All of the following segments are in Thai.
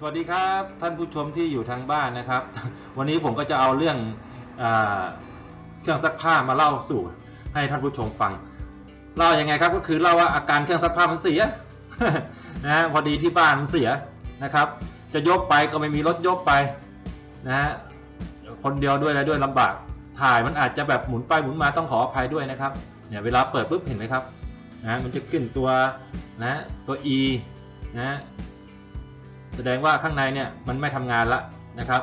สวัสดีครับท่านผู้ชมที่อยู่ทางบ้านนะครับ วันนี้ผมก็จะเอาเรื่องอเครื่องซักผ้ามาเล่าสู่ ให้ท่านผู้ชมฟังเล่ายังไงครับก็คือเล่าว่าอาการเครื่องซักผ้ามันเสียนะพอดีที่บ้านมันเสียนะครับ จะยกไปก็ไม่มีรถยกไปนะฮะคนเดียวด้วยอะไรด้วยลำบากถ่ายมันอาจจะแบบหมุนไปหมุนมาต้องขออภัยด้วยนะครับเนี่ยเวลาเปิดปุ๊บเห็นไหมครับนะมันจะขึ้นตัวนะตัว E นะ แสดงว่าข้างในเนี่ยมันไม่ทำงานละนะครับ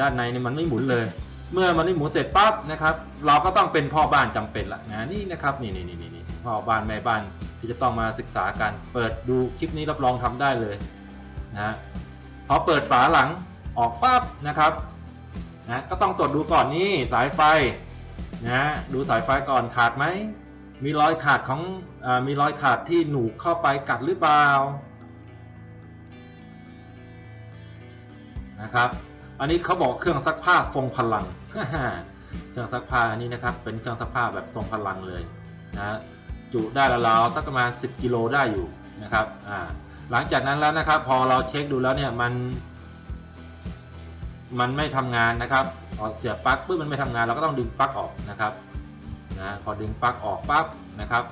ด้านในเนี่ยมันไม่หมุนเลย เมื่อมันไม่หมุนเสร็จปั๊บนะครับ เราก็ต้องเป็นพ่อบ้านจำเป็นละนะนี่นะครับนี่นี่นี่นี่พ่อบ้านแม่บ้านที่จะต้องมาศึกษากัน เปิดดูคลิปนี้รับรองทำได้เลยนะพอเปิดฝาหลังออกปั๊บนะครับนะก็ต้องตรวจดูก่อนนี่สายไฟนะดูสายไฟก่อนขาดไหมมีรอยขาดของอมีรอยขาดที่หนูเข้าไปกัดหรือเปล่า นะครับ อันนี้เขาบอกเครื่องซักผ้าทรงพลัง เครื่องซักผ้าอันนี้นะครับ เป็นเครื่องซักผ้าแบบทรงพลังเลยนะจุได้ราวๆสักประมาณ 10 กิโลได้อยู่นะครับอ่าหลังจากนั้นแล้วนะครับ พอเราเช็คดูแล้วเนี่ยมัน มันไม่ทำงานนะครับพอเสียบปลั๊กปุ๊บมันไม่ทำงานเราก็ต้องดึงปลั๊กออกนะครับนะพอดึงปลั๊กออกปั๊บนะครับ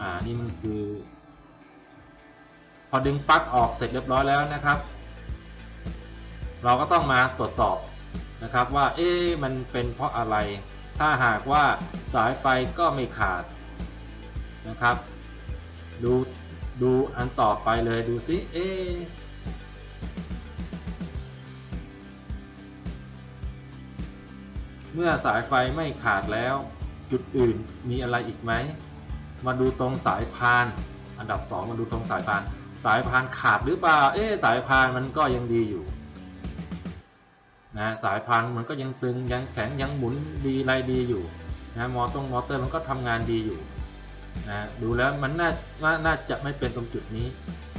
อ่านี่มันคือ พอดึงปลั๊กออกเสร็จเรียบร้อยแล้วนะครับ เราก็ต้องมาตรวจสอบนะครับว่าเอ๊ะมันเป็นเพราะอะไร ถ้าหากว่าสายไฟก็ไม่ขาดนะครับดูดูอันต่อไปเลยดูซิเอ๊เมื่อสายไฟไม่ขาดแล้ว จุดอื่นมีอะไรอีกไหม มาดูตรงสายพาน อันดับ 2 มาดูตรงสายพาน สายพานขาดหรือเปล่า เอ๊สายพานมันก็ยังดีอยู่ นะสายพานมันก็ยังตึงยังแข็งยังหมุนดีไรดีอยู่นะมอตรงมอเตอร์มันก็ทำงานดีอยู่นะดูแล้วมันน่านาน่าจะไม่เป็นตรงจุดนี้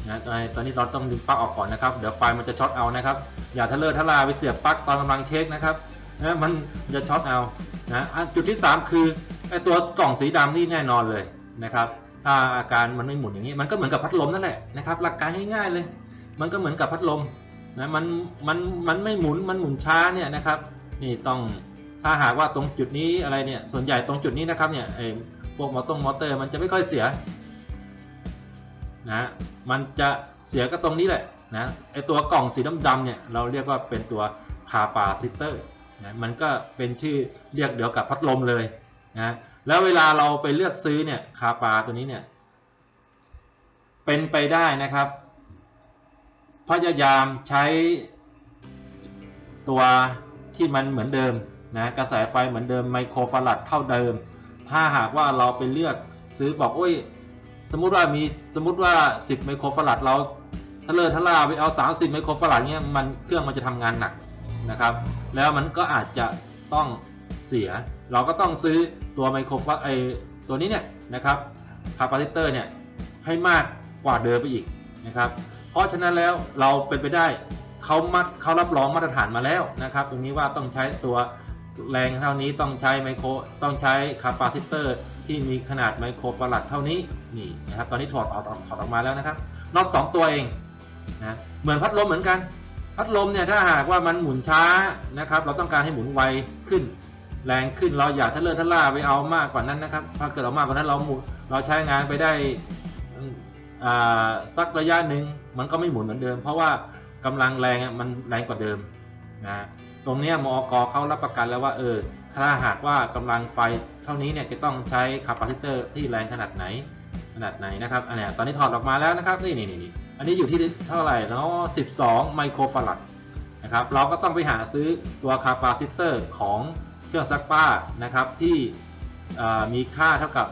นะตอนนนี้เราต้องดึงปลั๊กออกก่อนนะครับ เดี๋ยวไฟมันจะช็อตเอานะครับ อย่าทะเลอะทะลาไปเสียบปลั๊กตอนกำลังเช็คนะครับนะมันจะช็อตเอานะจุดที่ 3 คือไอตัวกล่องสีดำนี่แน่นอนเลยนะครับถ้าอาการมันไม่หมุนอย่างนี้มันก็เหมือนกับพัดลมนั่นแหละนะครับหลักการง่ายๆเลย มันก็เหมือนกับพัดลม นะมันมันมันไม่หมุนมันหมุนช้าเนี่ยนะครับนี่ต้องถ้าหากว่าตรงจุดนี้อะไรเนี่ยส่วนใหญ่ตรงจุดนี้นะครับเนี่ยไอ้พวกมอเตอร์มอเตอร์มันจะไม่ค่อยเสียนะมันจะเสียก็ตรงนี้แหละนะไอ้ตัวกล่องสีดำๆเนี่ยเราเรียกว่าเป็นตัวคาปาซิเตอร์นะมันก็เป็นชื่อเรียกเดียวกับพัดลมเลยนะแล้วเวลาเราไปเลือกซื้อเนี่ยคาปาตัวนี้เนี่ยเป็นไปได้นะครับ พยายามใช้ตัวที่มันเหมือนเดิมนะกระแสไฟเหมือนเดิมไมโครฟารัดเท่าเดิม ถ้าหากว่าเราไปเลือกซื้อบอกโอ้ย สมมุติว่ามีสมมุติว่า 10 ไมโครฟารัดเราทะเลทะล่าไปเอา 30 ไมโครฟารัดเนี้ยมันเครื่องมันจะทำงานหนักนะครับ แล้วมันก็อาจจะต้องเสีย เราก็ต้องซื้อตัวไมโครฟาไอตัวนี้เนี่ยนะครับคาปาซิเตอร์เนี่ยให้มากกว่าเดิมไปอีกนะครับ ราะฉะนั้นแล้วเราเป็นไปได้เขามัดเขารับรองมาตรฐานมาแล้วนะครับ ตรงนี้ว่าต้องใช้ตัวแรงเท่านี้ต้องใช้ไมโครต้องใช้คาปาซิเตอร์ที่มีขนาดไมโครฟารัดเท่านี้นี่นะครับตอนนี้ถอดออกถอดออกมาแล้วนะครับน็อตสองตัวเองนะเหมือนพัดลมเหมือนกัน พัดลมเนี่ยถ้าหากว่ามันหมุนช้านะครับ เราต้องการให้หมุนไวขึ้น แรงขึ้นเราอย่าทะเลอะทะล่าไปเอามากกว่านั้นนะครับ ถ้าเกิดเอามากกว่านั้นเราหมุนเราใช้งานไปได้ สักระยะหนึ่งมันก็ไม่หมุนเหมือนเดิม เพราะว่ากำลังแรงมันแรงกว่าเดิมนะตรงนี้มอกเขารับประกันแล้วว่าเออถ้าหากว่ากำลังไฟเท่านี้เนี่ยจะต้องใช้คาปาซิเตอร์ที่แรงขนาดไหนขนาดไหนนะครับอันนี้ตอนนี้ถอดออกมาแล้วนะครับนี่นี่นี่อันนี้อยู่ที่เท่าไหร่เนาะ12 ไมโครฟารัดนะครับเราก็ต้องไปหาซื้อตัวคาปาซิเตอร์ของเครื่องซักผ้านะครับที่มีค่าเท่ากับ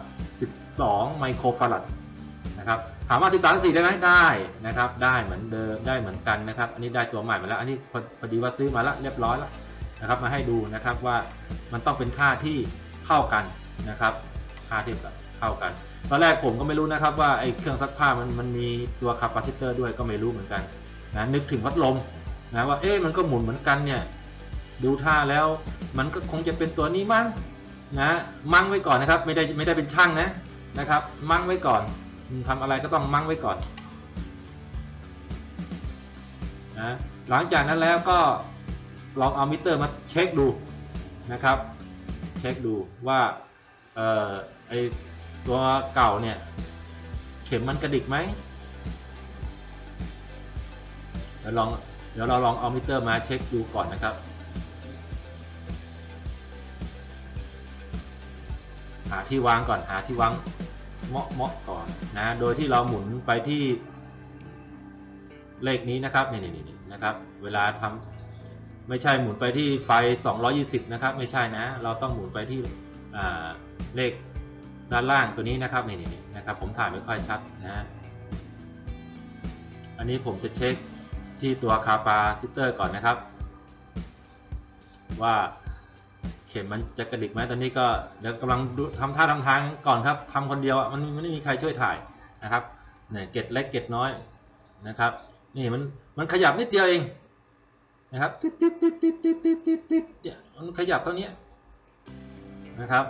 12 ไมโครฟารัด นะครับถามว่า13 4ได้ไหมได้นะครับ ได้เหมือนเดิมได้เหมือนกันนะครับ อันนี้ได้ตัวใหม่มาแล้ว อันนี้พอพอดีว่าซื้อมาแล้วเรียบร้อยแล้วนะครับ มาให้ดูนะครับว่ามันต้องเป็นค่าที่เท่ากันนะครับ ค่าที่แบบเท่ากันตอนแรกผมก็ไม่รู้นะครับว่าไอ้เครื่องซักผ้ามันมันมีตัวคาปาซิเตอร์ด้วยก็ไม่รู้เหมือนกันนะนึกถึงพัดลมนะว่าเอ๊ะมันก็หมุนเหมือนกันเนี่ยดูท่าแล้วมันก็คงจะเป็นตัวนี้มั้งนะมั่งไว้ก่อนนะครับ ไม่ได้ไม่ได้เป็นช่างนะนะครับ มั่งไว้ก่อน ทำอะไรก็ต้องมั่งไว้ก่อนนะหลังจากนั้นแล้วก็ลองเอามิเตอร์มาเช็คดูนะครับ เช็คดูว่าเอ่อไอตัวเก่าเนี่ย เข็มมันกระดิกไหมเดี๋ยวลองเดี๋ยวเราลองเอามิเตอร์มาเช็คดูก่อนนะครับหาที่วางก่อนหาที่วาง เมาะเมาะก่อนนะโดยที่เราหมุนไปที่เลขนี้นะครับนี่นี่นี่นะครับ เวลาทำไม่ใช่หมุนไปที่ไฟ 220 นะครับ ไม่ใช่นะ เราต้องหมุนไปที่เลขด้านล่างตัวนี้นะครับนี่นี่นะครับ ผมถ่ายไม่ค่อยชัดนะอันนี้ผมจะเช็คที่ตัวคาปาซิเตอร์ก่อนนะครับ ว่า ข็มมันจะกระดิกไหมตอนนี้ก็เดี๋ยวกำลังดูทำท่าทำทางก่อนครับทำคนเดียวอะมันมันไม่มีใครช่วยถ่ายนะครับเนี่ยเกตเล็กเกตน้อยนะครับ นี่มันมันขยับนิดเดียวเองนะครับติดติดติดติดติดติดติดติดเนี่ยมันขยับเท่านี้นะครับ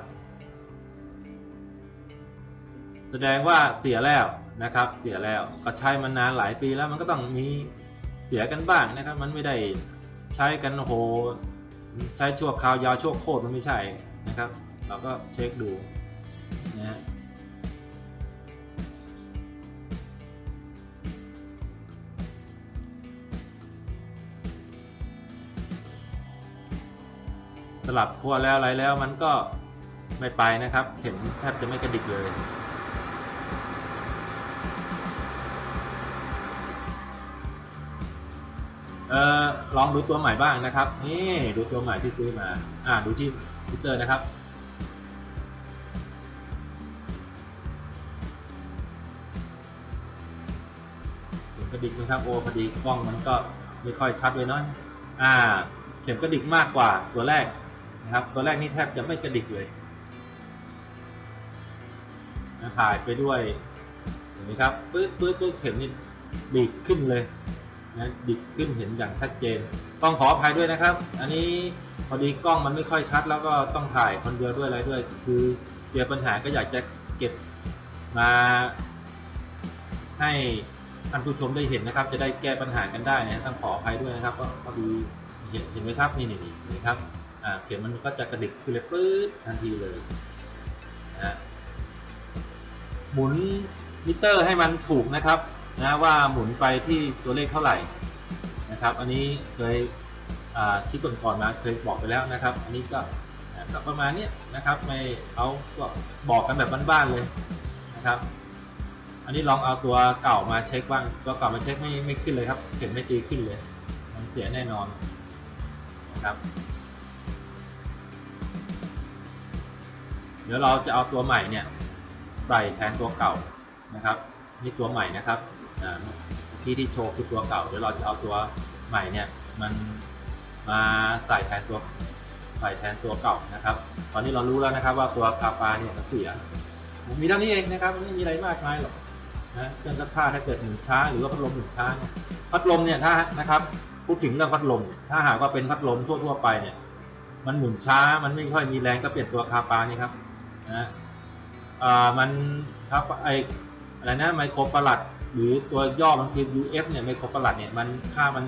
แสดงว่าเสียแล้วนะครับ เสียแล้วก็ใช้มันนานหลายปีแล้วมันก็ต้องมีเสียกันบ้างนะครับ มันไม่ได้ใช้กันโห ใช้ชั่วคราวยาวชั่วโคตรมันไม่ใช่นะครับ เราก็เช็คดูนะฮะสลับขั้วแล้วอะไรแล้วมันก็ไม่ไปนะครับ เข็มแทบจะไม่กระดิกเลย เอ่อลองดูตัวใหม่บ้างนะครับนี่ดูตัวใหม่ที่ซื้อมาอ่าดูที่พิเตอร์นะครับเข็มกระดิกนะครับโอ้พอดีกล้องมันก็ไม่ค่อยชัดเลยเนาะอ่า เข็มกระดิกมากกว่าตัวแรกนะครับ ตัวแรกนี่แทบจะไม่กระดิกเลยถ่ายไปด้วยเห็นไหมครับปื๊ดปื๊ดปื๊ดเข็มนี่ดีดขึ้นเลย นะดิดขึ้นเห็นอย่างชัดเจน ต้องขออภัยด้วยนะครับ อันนี้พอดีกล้องมันไม่ค่อยชัด แล้วก็ต้องถ่ายคนเดียวด้วยอะไรด้วย คือเจอปัญหาก็อยากจะเก็บมาให้ท่านผู้ชมได้เห็นนะครับ จะได้แก้ปัญหากันได้นะต้องขออภัยด้วยนะครับก็พอดีเห็นไหมครับนี่นี่นี่นครับอ่าเข็มมันก็จะกระดิกขึ้นเลยปื๊ดทันทีเลยนะฮะหมุนมิเตอร์ให้มันถูกนะครับ นะว่าหมุนไปที่ตัวเลขเท่าไหร่นะครับ อันนี้เคยอ่าคลิปก่อนๆมาเคยบอกไปแล้วนะครับ อันนี้ก็ก็ประมาณนี้นะครับไม่เอาบอกกันแบบบ้านๆเลยนะครับ อันนี้ลองเอาตัวเก่ามาเช็คบ้างตัวเก่ามาเช็คไม่ไม่ขึ้นเลยครับเข็มไม่ตีขึ้นเลย มันเสียแน่นอนนะครับเดี๋ยวเราจะเอาตัวใหม่เนี่ยใส่แทนตัวเก่านะครับนี่ตัวใหม่นะครับ ที่ที่โชว์คือตัวเก่าเดี๋ยวเราจะเอาตัวใหม่เนี่ยมันมาใส่แทนตัวใส่แทนตัวเก่านะครับ ตอนนี้เรารู้แล้วนะครับว่าตัวคาปาเนี่ยมันเสีย มีเท่านี้เองนะครับไม่มีอะไรมากมายหรอกนะเครื่องซักผ้าถ้าเกิดหมุนช้าหรือว่าพัดลมหมุนช้าเนี่ยพัดลมเนี่ยถ้านะครับพูดถึงเรื่องพัดลมถ้าหากว่าเป็นพัดลมทั่ว ๆ ไปเนี่ยมันหมุนช้ามันไม่ค่อยมีแรงก็เปลี่ยนตัวคาปานี่ครับนะอ่ามันครับไอ อะไรนะไมโครฟารัดหรือตัวย่อมันคือ UF เนี่ยไมโครฟารัดเนี่ยมันค่ามัน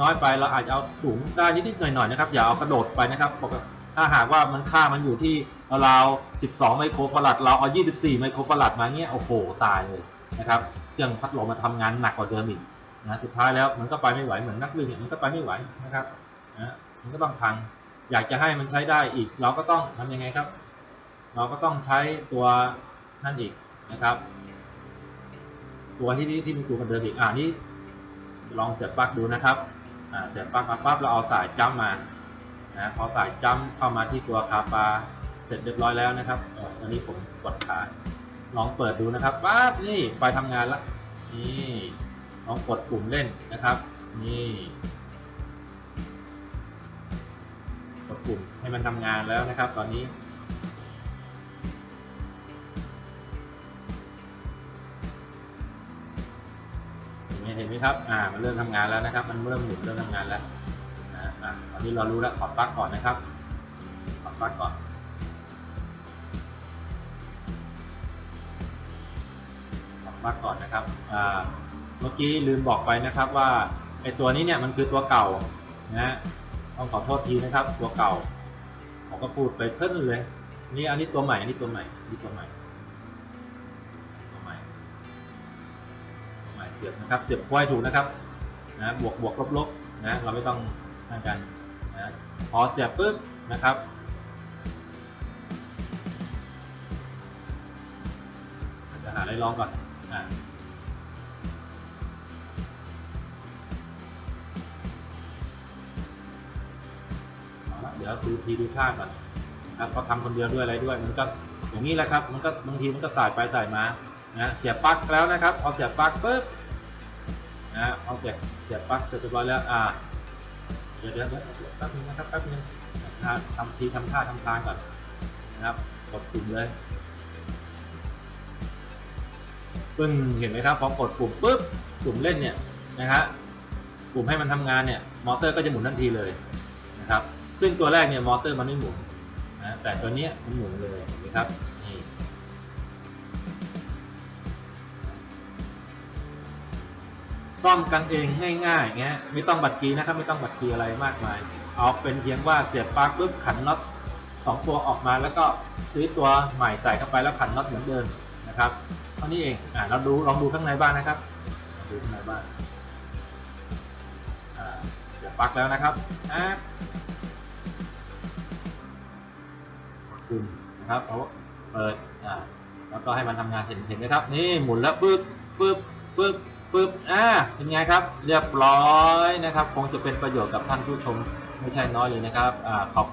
น้อยไปเราอาจจะเอาสูงได้นิดๆหน่อยๆนะครับอย่าเอากระโดดไปนะครับปกติถ้าหากว่ามันค่ามันอยู่ที่ราวๆ12 ไมโครฟารัดเราเอา 24 ไมโครฟารัดมาเงี้ยโอ้โหตายเลยนะครับเครื่องพัดลมมาทำงานหนักกว่าเดิมอีกนะสุดท้ายแล้วมันก็ไปไม่ไหวเหมือนนักวิ่งเนี่ยมันก็ไปไม่ไหวนะครับนะมันก็ต้องพังอยากจะให้มันใช้ได้อีก เราก็ต้องทำยังไงครับ เราก็ต้องใช้ตัวนั่นอีกนะครับ ตัวที่ที่ที่มันสูงกว่าเดิมอีกอ่านี่ลองเสียบปลั๊กดูนะครับอ่าเสียบปลั๊กมาปั๊บเราเอาสายจ้ำมานะพอสายจ้ำเข้ามาที่ตัวคาปาเสร็จเรียบร้อยแล้วนะครับออตอนนี้ผมกดขาลองเปิดดูนะครับปั๊บนี่ไฟทำงานละนี่ลองกดปุ่มเล่นนะครับ นี่กดปุ่มให้มันทำงานแล้วนะครับ ตอนนี้ เห็นไหมครับ อ่า มันเริ่มทำงานแล้วนะครับ มันเริ่มหมุนเริ่มทำงานแล้วนะอะตอนนี้เรารู้แล้วถอดปลั๊กก่อนนะครับถอดปลั๊กก่อนถอดปลั๊กก่อนนะครับ อ่า เมื่อกี้ลืมบอกไปนะครับว่าไอตัวนี้เนี่ยมันคือตัวเก่านะต้องขอโทษทีนะครับ ตัวเก่าผมก็พูดไปเพิ่นเลย นี่อันนี้ตัวใหม่อันนี้ตัวใหม่อันนี่ตัวใหม่ สียบนะครับ เสียบควายถูกนะครับนะบวกบวกลบลบนะเราไม่ต้องนั่นกันนะพอเสียบปุ๊บนะครับจะหาอะไรลองก่อนอ่าเอาละเดี๋ยวดูทีดูท่าก่อนครับก็ทำคนเดียวด้วยอะไรด้วยมันก็อย่างนี้แหละครับ มันก็บางทีมันก็สายไปสายมานะเสียบปลั๊กแล้วนะครับพอเสียบปลั๊กปุ๊บ นะพอเสียบเสียบปลั๊กเสร็จเรียบร้อยแล้วอ่าเดี๋ยวเดี๋ยวเดี๋ยวแป๊บนึงนะครับแป๊บนึงทำทำทีทำท่าทำทางก่อนนะครับกดปุ่มเลยปึ้งเห็นไหมครับพอกดปุ่มปุ๊บปุ่มเล่นเนี่ยนะฮะปุ่มให้มันทำงานเนี่ยมอเตอร์ก็จะหมุนทันทีเลยนะครับซึ่งตัวแรกเนี่ยมอเตอร์มันไม่หมุนนะแต่ตัวนี้มันหมุนเลยเห็นไหมครับนี่ ซ่อมกันเองง่ายๆเงี้ยไม่ต้องบัตรกีนะครับไม่ต้องบัตรกีอะไรมากมาย เอาเป็นเพียงว่าเสียบปลั๊กปุ๊บขันน็อตสองตัวออกมาแล้วก็ซื้อตัวใหม่ใส่เข้าไปแล้วขันน็อตเหมือนเดิมนะครับเท่านี้เองอ่าเราดูลองดูข้างในบ้างนะครับดูข้างในบ้างเสียบปลั๊กแล้วนะครับอ่าปุ่มนะครับเขาเปิดอ่าแล้วก็ให้มันทำงานเห็นเห็นไหมครับ นี่หมุนแล้วฟึบฟึบฟึบ ปึ๊บอ่าเป็นไงครับ เรียบร้อยนะครับ คงจะเป็นประโยชน์กับท่านผู้ชมไม่ใช่น้อยเลยนะครับอ่าขอบ